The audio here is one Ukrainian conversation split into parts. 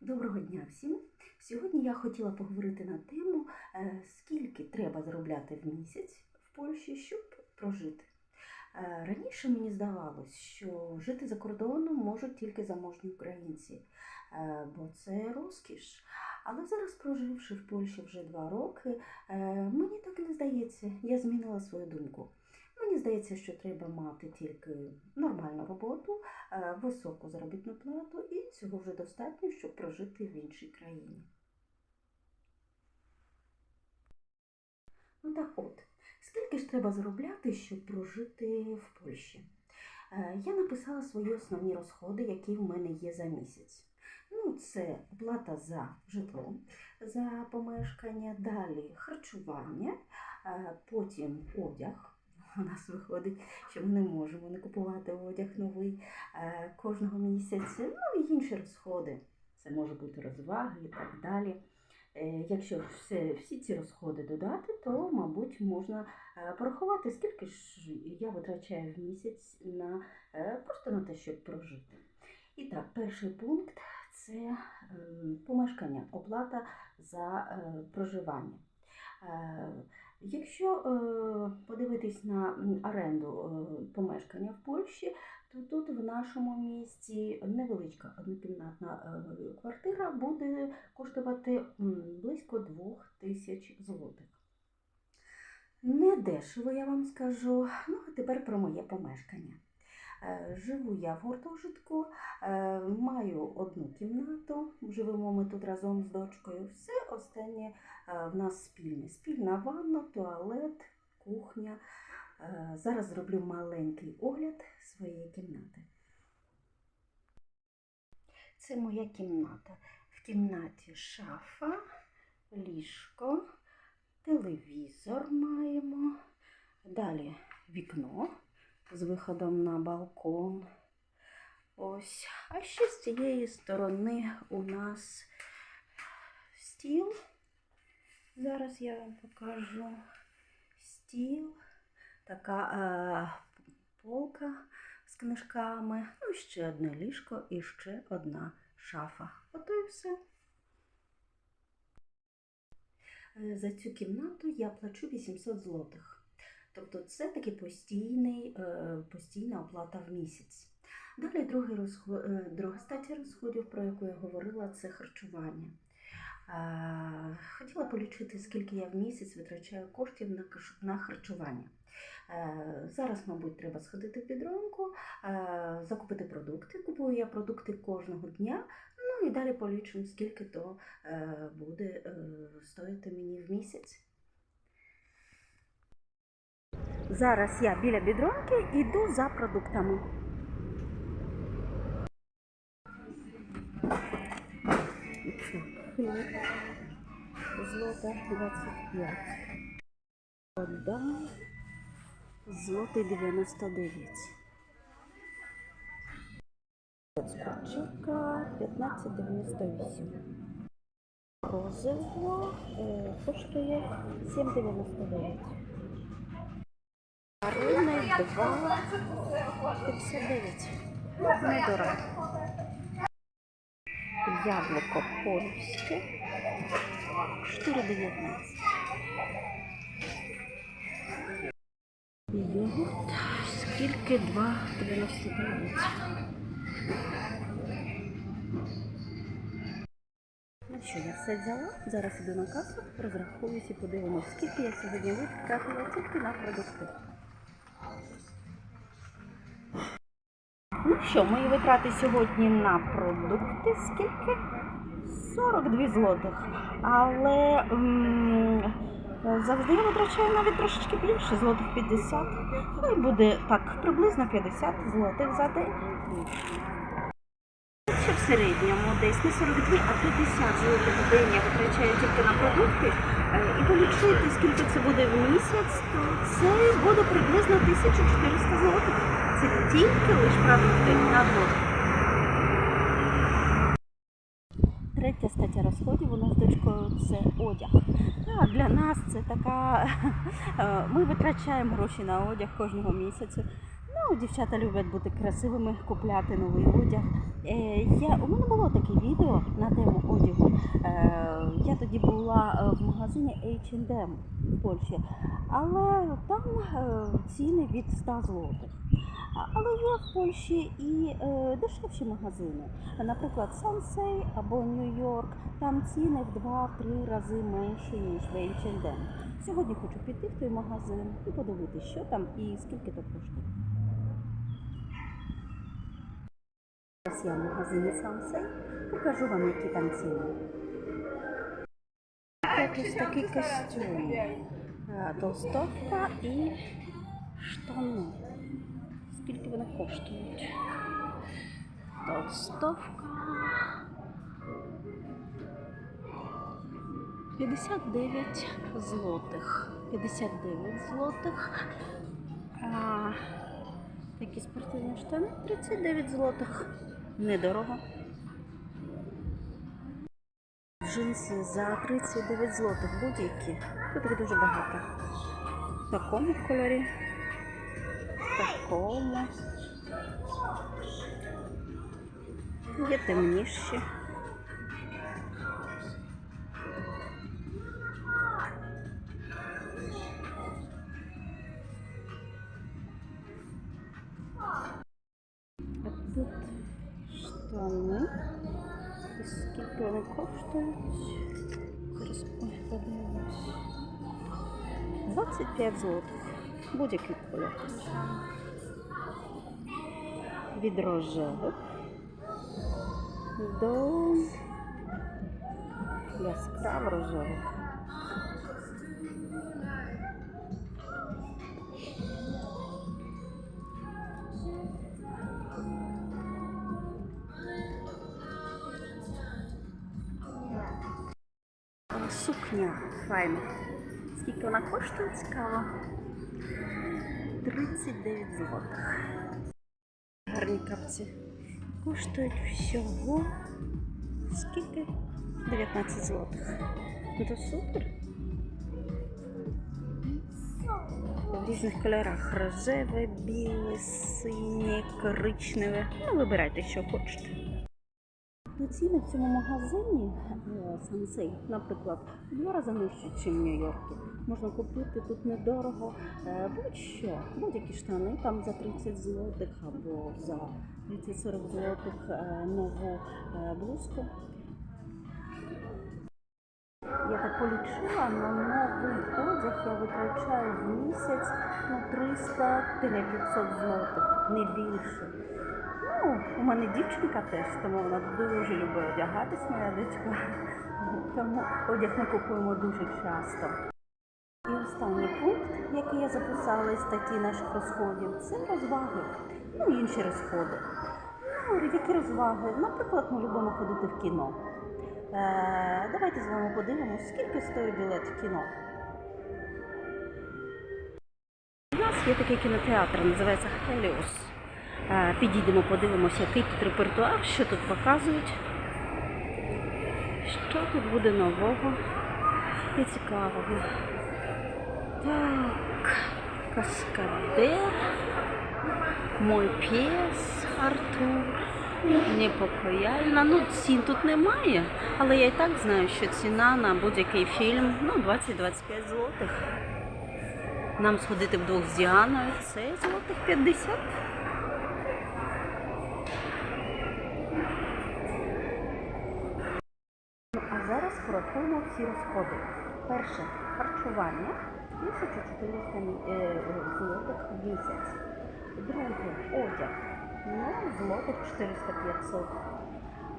Доброго дня всім! Сьогодні я хотіла поговорити на тему, е, скільки треба заробляти в місяць в Польщі, щоб прожити. Е, Раніше мені здавалось, що жити за кордоном можуть тільки заможні українці, е, бо це розкіш. Але зараз, проживши в Польщі вже два роки, мені так не здається, я змінила свою думку. Мені здається, що треба мати тільки нормальну роботу, е, високу заробітну плату, і цього вже достатньо, щоб прожити в іншій країні. Ну так от, скільки ж треба заробляти, щоб прожити в Польщі? Е, Я написала свої основні розходи, які в мене є за місяць. Ну, це оплата за житло, за помешкання, далі харчування, е, потім одяг. У нас виходить, що ми не можемо не купувати одяг новий е, кожного місяця, ну і інші розходи. Це може бути розваги і так далі. Е, Якщо все, всі ці розходи додати, то, мабуть, можна е, порахувати, скільки ж я витрачаю в місяць на, просто на те, щоб прожити. І так, перший пункт це ем, помешкання, оплата за проживання. Якщо е, подивитись на оренду е, помешкання в Польщі, то тут в нашому місті невеличка однокімнатна е, квартира буде коштувати близько 2 тисяч злотих. Не дешево, я вам скажу. Ну, а тепер про моє помешкання. Е, Живу я в гуртожитку, е, маю одну кімнату, живемо ми тут разом з дочкою. Все останнє е, в нас спільне. Спільна ванна, туалет, кухня. Зараз зроблю маленький огляд своєї кімнати. Це моя кімната. В кімнаті шафа, ліжко, телевізор маємо. Далі вікно з виходом на балкон. Ось. А ще з цієї сторони у нас стіл. Зараз я вам покажу стіл, така е, полка з книжками, ну ще одне ліжко і ще одна шафа. Ото і все. Е, За цю кімнату я плачу 800 злотих. Тобто це таки постійний, е, постійна оплата в місяць. Далі другий розход, друга стаття розходів, про яку я говорила, це харчування. Е, Хотіла полічити, скільки я в місяць витрачаю коштів на харчування. Е, Зараз, мабуть, треба сходити в підромку, е, закупити продукти. Купую я продукти кожного дня. Ну і далі полічимо, скільки то е, буде е, стоїти мені в місяць. Зараз я біля бідронки йду за продуктами. Хліб. Злота 25. Вода. Злотий 99. Скорчика 15,98. Розово е, коштує 7,99. Марини 2,59. Недорого. Яблуко польське 4,19. Йогурт скільки 2,99. Ну що, я все взяла. Зараз іду на касу, розрахуюсь і подивимось, скільки я сьогодні витратила тільки на продукти. Що, мої витрати сьогодні на продукти скільки? 42 злотих. Але м, завжди я витрачаю навіть трошечки більше, злотих 50. Ну і буде так, приблизно 50 злотих за день. Ще в середньому десь не 42, а 50 злотих в день я витрачаю тільки на продукти. Е, І полічити, скільки це буде в місяць, то це буде приблизно 1400 злотих. Це тільки лише продукти на двох. Третя стаття розходів у нас з дочкою це одяг. А для нас це така. е, Ми витрачаємо гроші на одяг кожного місяця. Ну, дівчата люблять бути красивими, купляти новий одяг. Е, Я, у мене було таке відео, на тему одягу. Е, Я тоді була в магазині H&M в Польщі, але там ціни від 100 злотих. Але є в Польщі і е, дешевші магазини. Наприклад, Сансей або Нью-Йорк. Там ціни в 2-3 рази менші, ніж в H&M. Сьогодні хочу піти в той магазин і подивитися, що там і скільки то коштує. Зараз я в магазині Сансей. Покажу вам, які там ціни. Тут такий костюм. Е, Толстовка і штани. Скільки вони коштують? Толстовка. 59 злотих. 59 злотих. А, такі спортивні штани 39 злотих. Недорого. Джинси за 39 злотих будь-які. Тут їх дуже багато. В такому кольорі. В такому. Є темніші. А тут штани. І скільки вони коштують? Зараз ой, подивимось. 25 злотих. Від рожевих до яскраво рожевих. Сукня файна. Скільки вона коштує, цікаво? 39 злотих. Гарні капці. Коштують всього скільки? 19 злотих. Ну супер. В різних кольорах. Рожеве, біле, синє, коричневе. Ну, вибирайте, що хочете. Ціни в цьому магазині е, Сансей, наприклад, два рази нижчі, ніж в Нью-Йорку. Можна купити тут недорого е, будь-що, будь-які штани там за 30 злотих або за 30-40 злотих е, нову е, блузку. Я так полічила, на новий одяг я витрачаю в місяць ну, 300-500 злотих, не більше. Ну, у мене дівчинка теж, тому вона дуже любить одягатись, моя дочка. Тому одяг ми купуємо дуже часто. І останній пункт, який я записала із статті наших розходів, це розваги, ну і інші розходи. Ну, які розваги? Наприклад, ми любимо ходити в кіно. Е, давайте з вами подивимося, скільки стоїть білет в кіно. У нас є такий кінотеатр, називається Хеліус. Е, Підійдемо, подивимося, який тут репертуар, що тут показують. Що тут буде нового і цікавого. Так, Каскадер, Мой п'єс Артур, Непокояльна. Ну, цін тут немає, але я і так знаю, що ціна на будь-який фільм ну, 20-25 злотих. Нам сходити вдвох з Діаною це злотих 50. Ну, а зараз порахуємо всі розходи. Перше харчування 1400 е, злотих в місяць. Друге одяг ну, злотих 400-500.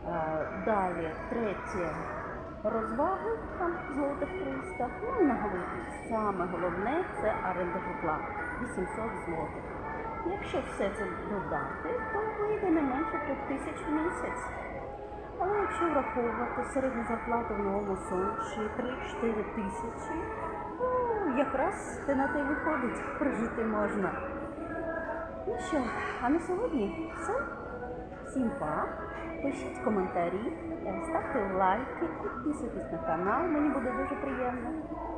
Е, Далі третє розваги там злотих 300. Ну і на голові саме головне це оренда житла 800 злотих. Якщо все це додати, то вийде не менше 3000 в місяць. Але якщо враховувати середню зарплату в новому сончі 3-4 тисячі, якраз те на те й виходить, прожити можна. Ну що, а на сьогодні все. Всім па. Пишіть коментарі, е, ставте лайки, підписуйтесь на канал, мені буде дуже приємно.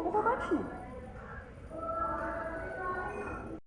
До побачення!